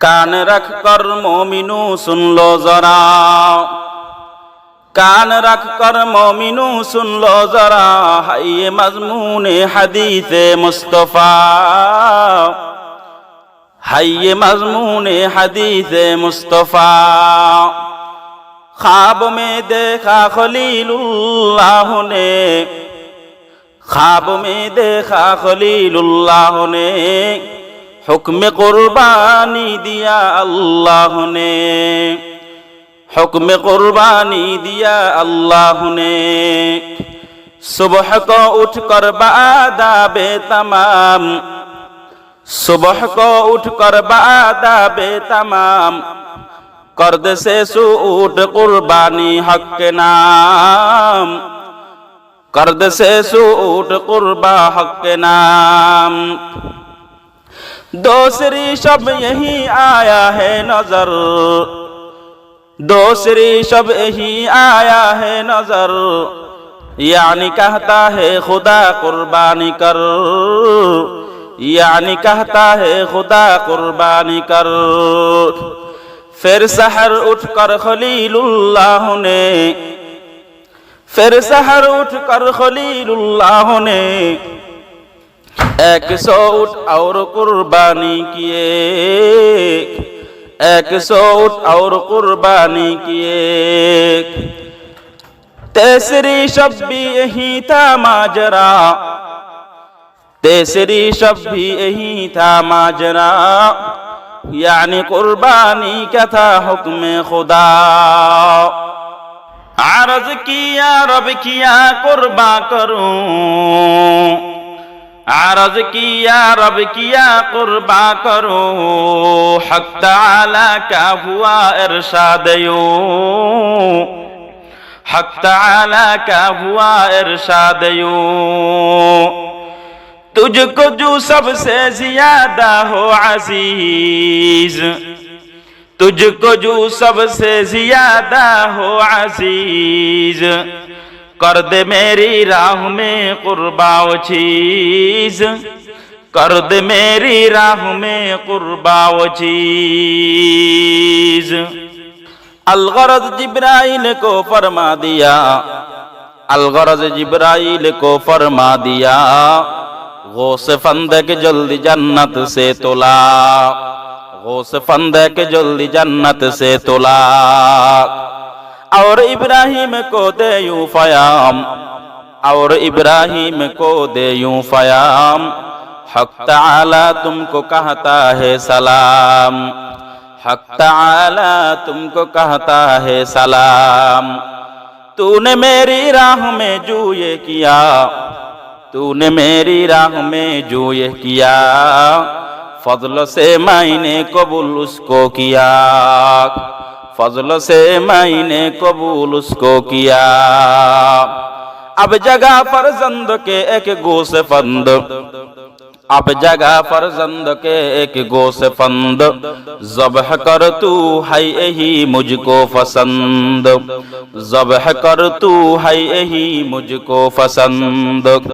কান রাখ কর মমিনু শুনলো জরা। কান রাখ কর মমিনু শুনলো জরা হাইয়ে মজমুনে হাদিসে মুস্তফা। হাইয়ে মজমুনে হাদিসে মুস্তফা। খাব মে দেখা খলিলুল্লাহ নে। খাব মে দেখা খলিলুল্লাহ নে। হুকমে কোরবানি দিয়া আল্লাহ নে। হুকমে কোরবানি দিয়া আল্লাহ নে। সুবহ কো উঠ কর বাদাবে তমাম। সুবহ কো উঠ কর বাদাবে তমাম। কর দে সে সুট কুরবানি হক নাম। কর দে সে সুট কুরবা হক নাম। دوسری شب یہی آیا ہے نظر دوسری شب یہی آیا ہے نظر یعنی کہتا ہے خدا قربانی کر یعنی کہتا ہے خدا قربانی کر پھر سحر اٹھ کر خلیل اللہ نے پھر سحر اٹھ کر خلیل اللہ نے ایک سو اٹھ اور قربانی کیے ایک سو اٹھ اور قربانی کیے تیسری شب بھی یہی تھا ماجرا تیسری شب بھی یہی تھا ماجرا یعنی قربانی کا تھا حکم خدا عرض کیا رب کیا قربا کروں আরজ কিয়া, রব কিয়া, কুরবা করো। হক তাআলা কা হুয়া ইরশাদয়ু হক তাআলা কা হুয়া ইরশাদয়ু তুঝকো জু সবসে জিয়াদা হো আজিজ। তুঝকো জু সবসে জিয়াদা হো আজিজ। कर दे मेरी राह में कुर्बाओ चीज कर दे मेरी राह में कुर्बाओ चीज अलगरज जिब्राइल को फरमा दिया अलगरज जिब्राइल को फरमा दिया गोस फंदक जल्दी जन्नत से तोला गोस फंदक जल्दी जन्नत से तोला और इब्राहिम को दे यूँ फयाम। और इब्राहिम को दे यूँ फयाम। हक ताला तुमको कहता है सलाम। हक ताला तुमको कहता है सलाम। तूने मेरी राह में जो ये किया। तूने मेरी राह में जो ये किया। फजल से मैंने कबूल उसको किया। फजल से मैंने कबूल उसको किया। अब जगह फरजंद के एक गोस फंद अब जगह फरजंद के एक गोस फंद जबह कर तू है यही मुझको पसंद। जबह कर तू है यही मुझको पसंद।